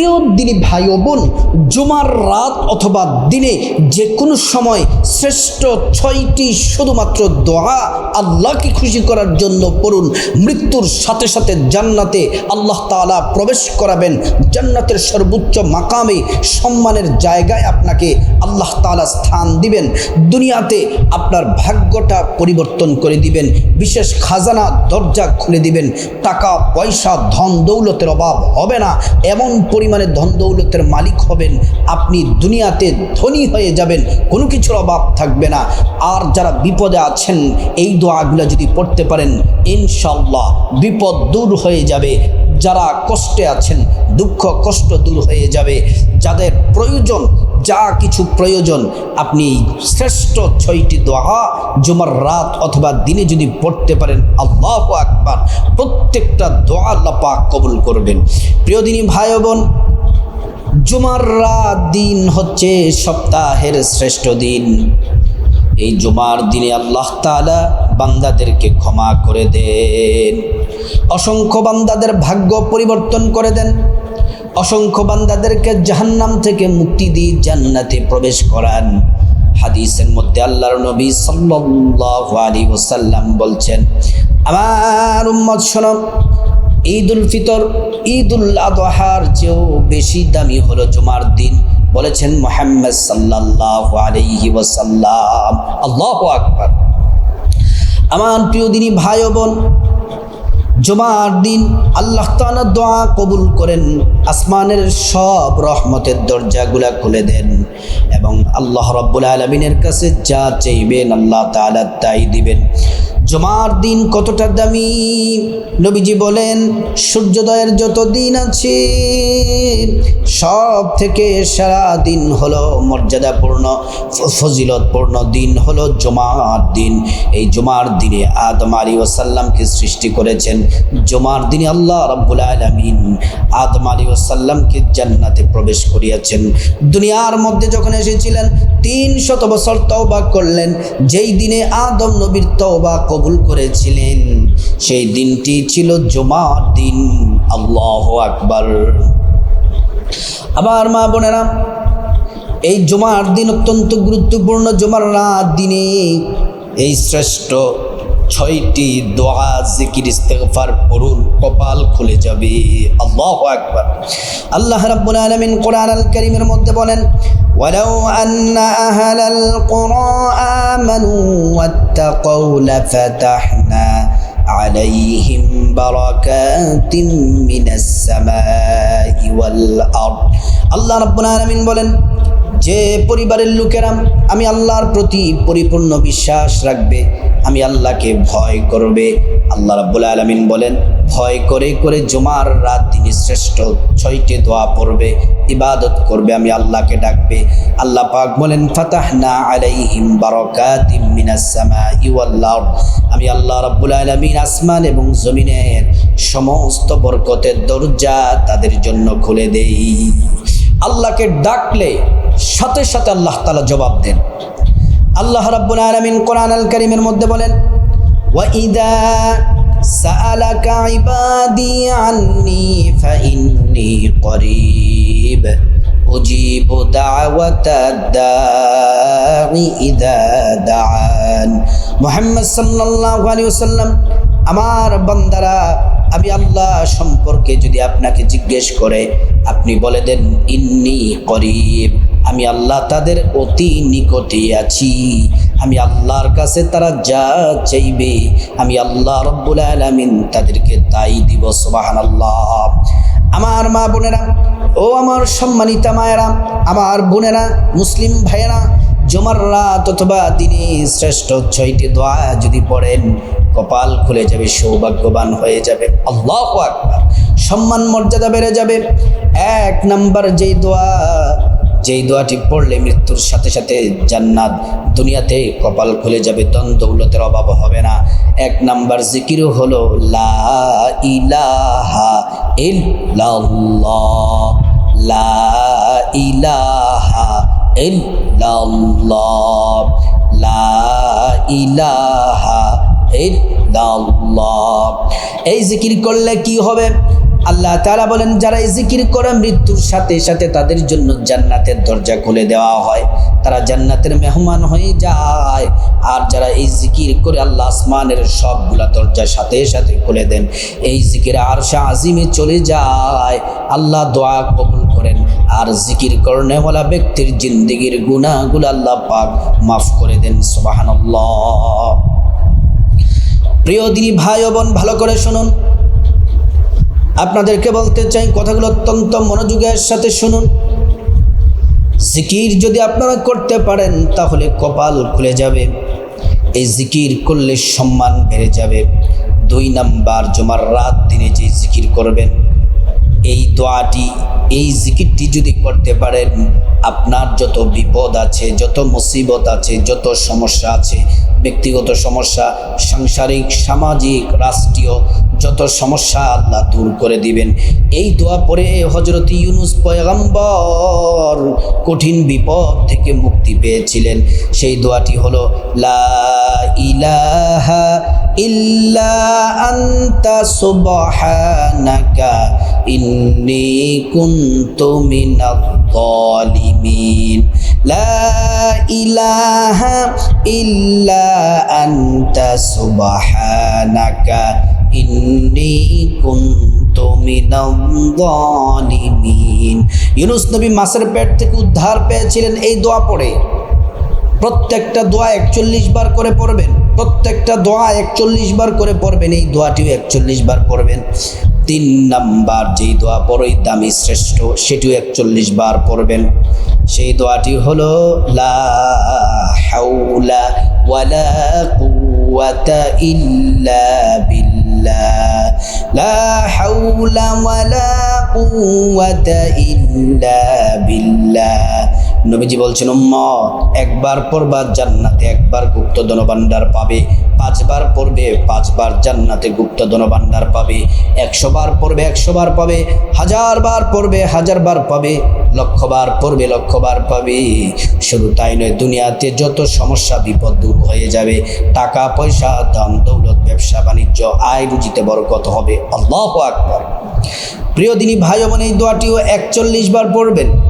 প্রিয় দিনী ভাই ও বোন, জুমার রাত অথবা দিনে যে কোনো সময় শ্রেষ্ঠ ছয়টি শুধুমাত্র দোয়া আল্লাহকে খুশি করার জন্য পড়ুন। মৃত্যুর সাথে সাথে জান্নাতে আল্লাহ তাআলা প্রবেশ করাবেন। জান্নাতের সর্বোচ্চ মাকামে সম্মানের জায়গায় আপনাকে আল্লাহ তাআলা স্থান দিবেন। দুনিয়াতে আপনার ভাগ্যটা পরিবর্তন করে দিবেন। বিশেষ খাজানা, দরজা খুলে দিবেন। টাকা, পয়সা ধন দৌলতের অভাব হবে না। এমন পরিমাণে ধন দৌলতের মালিক হবেন, আপনি দুনিয়াতে ধনী হয়ে যাবেন, কোনো কিছুর অভাব থাকবে না। আর যারা বিপদে আছেন, এই দোয়াগুলো যদি পড়তে পারেন ইনশাল্লাহ বিপদ দূর হয়ে যাবে। যারা কষ্টে আছেন দুঃখ, কষ্ট দূর হয়ে যাবে। যাদের প্রয়োজন, যা কিছু প্রয়োজন, আপনি শ্রেষ্ঠ ছয়টি দোয়া, জুমার রাত অথবা দিনে যদি পড়তে পারেন, আল্লাহ আকবার, প্রত্যেকটা দোয়া পাক কবুল করবেন। প্রিয় দিনী ভাই বোন, জুমার রাত দিন হচ্ছে সপ্তাহের শ্রেষ্ঠ দিন। এই জুমার দিনে আল্লাহ তাআলা বান্দাদেরকে ক্ষমা করে দেন। অসংখ্য বান্দাদের ভাগ্য পরিবর্তন করে দেন। অসংখ্য বান্দাদেরকে জাহান্নাম থেকে মুক্তি দিয়ে জান্নাতে প্রবেশ করান। হাদিসের মধ্যে আল্লাহর নবী সাল্লাল্লাহু আলাইহি ওয়াসাল্লাম বলছেন, আমার উম্মত ঈদ উল ফিতর ঈদ উল আদহার চেয়েও বেশি দামি হলো জুমার দিন। বলেছেন মোহাম্মদ সাল্লাল্লাহু আলাইহি ওয়াসাল্লাম। আল্লাহু আকবার। আমার প্রিয় দিনী ভাই বোন জুমার দিন আল্লাহ তালা দোয়া কবুল করেন, আসমানের সব রহমতের দরজাগুলা খুলে দেন এবং আল্লাহ রব্বুল আলমিনের কাছে যা চাইবেন আল্লাহ তালা তাই দিবেন। জমার দিন কতটা দামি? নবীজি বলেন, সূর্যোদয়ের যত দিন আছে, সব থেকে সারা দিন হলো মর্যাদাপূর্ণ, ফজিলতপূর্ণ দিন হলো জমার দিন। এই জমার দিনে আদম আলী ওসাল্লামকে সৃষ্টি করেছেন। জমার দিনে আল্লাহ রব্বুল আলমিন আদম আলী ওসাল্লামকে জান্নাতে প্রবেশ করিয়াছেন। দুনিয়ার মধ্যে যখন এসেছিলেন তিন শত বছর তওবা করলেন। যেই দিনে আদম নবীর তওবা কবুল করেছিলেন। সেই দিনটি ছিল জমার দিন। আল্লাহ আকবর। আবার মা বোনেরা, এই জমার দিন অত্যন্ত গুরুত্বপূর্ণ। জমার রাত দিনে এই শ্রেষ্ঠ ছয়টি দোয়া জিকির ইস্তেগফার পড়ুন কপাল খুলে যাবে আল্লাহ আকবার আল্লাহ রাব্বুল আলামিন কোরআন আল কারীমের মধ্যে বলেন ولو أن أهل القرى آمنوا واتقوا لفتحنا عليهم بركات من السماء والأرض আল্লাহ রাব্বুল আলামিন বলেন যে পরিবারের লোকেরা আমি আল্লাহর প্রতি পরিপূর্ণ বিশ্বাস রাখবে আমি আল্লাহকে ভয় করবে। আল্লাহ রাব্বুল আলামিন বলেন, ভয় করে করে জুমার রাত তিনি শ্রেষ্ঠ, ছয়টি দোয়া পড়বে, ইবাদত করবে, আমি আল্লাহকে ডাকবে। আল্লাহ পাক বলেন, ফাতাহনা আলাইহিম বারাকাতিম মিনাস সামাই ওয়াল আরদ। আমি আল্লাহ রাব্বুল আলামিন আসমান এবং জমিনের সমস্ত বরকতের দরজা তাদের জন্য খুলে দেই। আল্লাহকে ডাকলে সাথে সাথে আল্লাহ তালা জবাব দেন। আল্লাহ রাব্বুল আলামিন কোরআন আল কারীমের মধ্যে বলেন ওয়াইদা سألك عبادي عني فإني قريب أجيب دعوة الداع إذا دعان محمد صلى الله عليه وسلم আমার বান্দারা আমি আল্লাহ সম্পর্কে যদি আপনাকে জিজ্ঞেস করে আপনি বলে দেন ইন্নি করিব আমি আল্লাহ তাদের অতি নিকটে আছি। আমি আল্লাহর কাছে তারা যা চাইবে, আমি আল্লাহ রব্বুল আলামিন তাদেরকে তাই দিব সুবাহান আল্লাহ আমার মা বোনেরা, ও আমার সম্মানিতা মায়েরা, আমার বোনেরা, মুসলিম ভাইয়েরা, জমার রাত অথবা দিনে শ্রেষ্ঠ ছয়টি দোয়া যদি পড়েন, কপাল খুলে যাবে, সৌভাগ্যবান হয়ে যাবে। আল্লাহ আকবার। সম্মান মর্যাদা বেড়ে যাবে। এক নাম্বার যেই দোয়া যেই দোয়াটি পড়লে মৃত্যুর সাথে সাথে জান্নাত দুনিয়াতে কপাল খুলে যাবে দন দৌলতের অভাব হবে না। এক নাম্বার জিকিরও হলো, লা ইলাহা লা ইলাহা লা ইলাহা এই জিকির করলে কি হবে? আল্লাহ তাআলা বলেন, যারা জিকির করে মৃত্যুর সাথে সাথে তাদের জন্য জান্নাতের দরজা খুলে দেওয়া হয়। তারা জান্নাতের মেহমান হয়ে যায়। আর যারা এই জিকির করে আল্লাহ আসমানের সবগুলা দরজা সাথে সাথে খুলে দেন, এই জিকির আরশা আজিমে চলে যায়। আল্লাহ দোয়া কবুল করেন। আর জিকির করনেওয়ালা ব্যক্তির জিন্দিগির গুণাগুলো আল্লাহ পাক মাফ করে দেন, সুবহানাল্লাহ। প্রিয় দিনী ভাই বোন, ভালো করে শুনুন। আপনাদেরকে বলতে চাই কথাগুলো অত্যন্ত মনোযোগের সাথে শুনুন। জিকির যদি আপনারা করতে পারেন, তাহলে কপাল খুলে যাবে। এই জিকির করলে সম্মান বেড়ে যাবে। দুই নাম্বার, জমার রাত দিনে যে জিকির করবেন, এই দোয়াটি, এই জিকিরটি যদি করতে পারেন, আপনার যত বিপদ আছে, যত মুসিবত আছে, যত সমস্যা আছে, ব্যক্তিগত সমস্যা, সাংসারিক, সামাজিক, রাষ্ট্রীয় যত সমস্যা আল্লাহ দূর করে দিবেন। এই দোয়া পরে হজরত ইউনুস পয়গম্বর কঠিন বিপদ থেকে মুক্তি পেয়েছিলেন। সেই দোয়াটি হলো, লা ইলাহা ইল্লা আন্তা ইন্নী ইউনুস নবী মাছের পেট থেকে উদ্ধার পেয়েছিলেন এই দোয়া পড়ে। প্রত্যেকটা দোয়া একচল্লিশ বার করে পড়বেন। প্রত্যেকটা দোয়া একচল্লিশ বার করে পড়বেন। এই দোয়াটিও একচল্লিশ বার পড়বেন। তিন নাম্বার যেই দোয়া বড়ই দামি শ্রেষ্ঠ, সেটিও একচল্লিশ বার পড়বেন। সেই দোয়াটি হলো, লা হাউলা ওয়ালা কুওয়াতা ইল্লা বিল্লাহ লা হাউলা ওয়ালা কুওয়াতা ইল্লা বিল্লাহ নবীজি বলছেন, উম্মত, একবার পড়বা জান্নাতে, একবার গুপ্ত ধনভাণ্ডার পাবে। পাঁচবার পড়বে, পাঁচবার জান্নাতে গুপ্ত ধনভাণ্ডার পাবে। একশো বার পড়বে একশো বার পাবে। হাজার বার পড়বে হাজার বার পাবে। লক্ষবার পড়বে লক্ষ বার পাবে। শুধু তাই নয়, দুনিয়াতে যত সমস্যা, বিপদ দূর হয়ে যাবে। টাকা, পয়সা দাম দৌলত, ব্যবসা, বাণিজ্য, আয় রুজিতে বরকত হবে। আল্লাহ আকবার। প্রিয় দিনী ভাই বোন, এই দোয়াটিও একচল্লিশ বার পড়বেন।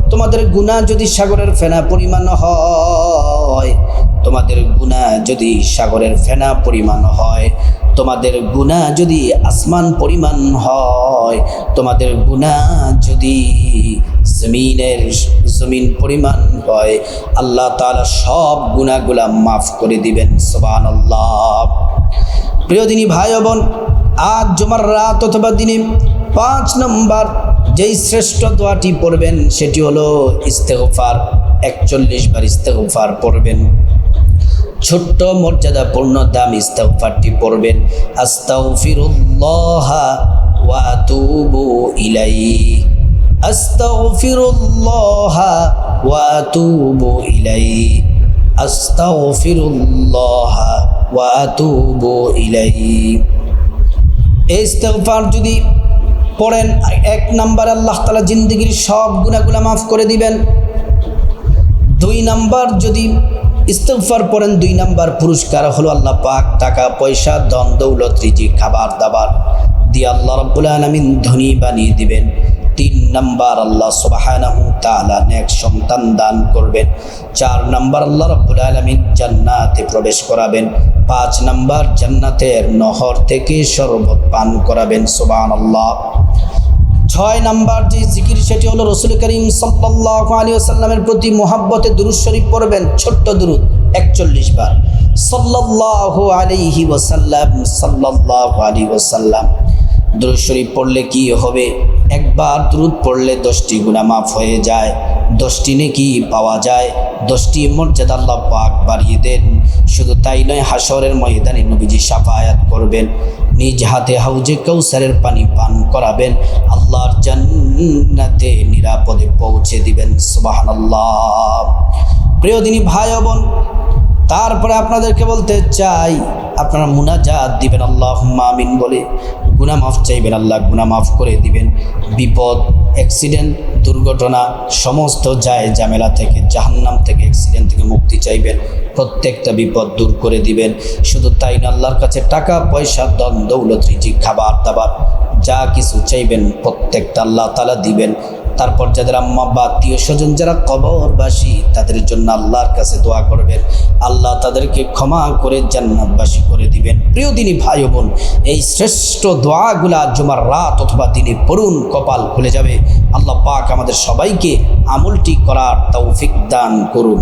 তোমাদের গুণা যদি সাগরের ফেনা পরিমাণ হয়, তোমাদের গুণা যদি সাগরের ফেনা পরিমাণ হয়, তোমাদের গুণা যদি আসমান পরিমাণ হয়, তোমাদের গুণা যদি জমিনের জমিন পরিমাণ হয়, আল্লাহ তাআলা সব গুণাগুলা মাফ করে দিবেন সোবান আল্লাহ প্রিয় দিনী ভাই বোন, আজ জমার রাত অথবা দিনে পাঁচ নম্বর যেই শ্রেষ্ঠ দোয়াটি পড়বেন, সেটি হলো ইস্তেগফার, একচল্লিশ বার ইস্তেগফার পড়বেন। ছোট্ট মর্যাদাপূর্ণ দাম ইস্তেগফারটি পড়বেন। আস্তাগফিরুল্লাহ এই ইস্তেগফার যদি পড়েন, এক নাম্বার আল্লাহ তালা জিন্দগির সব গুণাগুলা মাফ করে দিবেন। দুই নাম্বার যদি ইস্তফার পড়েন, দুই নাম্বার পুরস্কার হলো আল্লাহ পাক টাকা, পয়সা দন দৌলত রিজি খাবার, দাবার দিয়ে আল্লাহ রব্বুল আলমিন ধনী বানিয়ে দিবেন। তিন নাম্বার আল্লাহ সুবাহানাহু নেক সন্তান দান করবেন। চার নাম্বার আল্লাহ রব্বুল আলমিন জান্নাতে প্রবেশ করাবেন। পাঁচ নাম্বার জান্নাতের নহর থেকে শরবত পান করাবেন, সুবহানাল্লাহ। ছয় নাম্বার যে জিকির, সেটি হলো রসুল করিম সাল্লাহ আলী আসাল্লামের প্রতি মোহাব্বতে দুরুদ শরীফ পড়বেন, ছোট্ট দুরুদ, একচল্লিশ বার। সাল্লাহ আলিহি ওসাল্লাম সাল্লাহ আলী ওসাল্লাম দুরুদ শরীফ পড়লে কি হবে? একবার দ্রুত পড়লে দশটি গুণা মাফ হয়ে যায়, দশটি নেকি পাওয়া যায়, দশটি মর্যাদা আল্লাহ পাক বাড়িয়ে দেন। শুধু তাই নয় হাসরের ময়দানে নবীজি সাফায়াত করবেন। নিজ হাতে হাউজে কৌসারের পানি পান করাবেন। আল্লাহর জান্নাতে নিরাপদে পৌঁছে দিবেন, সুবহানাল্লাহ। প্রিয় দিনী ভাই বোন, তারপরে আপনাদেরকে বলতে চাই, আপনারা মুনাজাত দিবেন আল্লাহ আমিন বলে। গুনা মাফ চাইবেন, আল্লাহ গুণা মাফ করে দিবেন। বিপদ অ্যাক্সিডেন্ট দুর্ঘটনা, সমস্ত যায় জামেলা থেকে, জাহান্নাম থেকে অ্যাক্সিডেন্ট থেকে মুক্তি চাইবেন। প্রত্যেকটা বিপদ দূর করে দিবেন। শুধু তাই না, আল্লাহর কাছে টাকা, পয়সা দন দৌলত, রিজিক খাবার দাবার যা কিছু চাইবেন, প্রত্যেকটা আল্লাহ তালা দিবেন। তারপর যাদের আম্মা বা আত্মীয় স্বজন যারা কবরবাসী, তাদের জন্য আল্লাহর কাছে দোয়া করবেন। আল্লাহ তাদেরকে ক্ষমা করে জান্নাতবাসী করে দিবেন। প্রিয় দিনী ভাই বোন এই শ্রেষ্ঠ দোয়াগুলা জুমার রাত অথবা দিনে পড়ুন কপাল খুলে যাবে। আল্লাহ পাক আমাদের সবাইকে আমলটি করার তৌফিক দান করুন।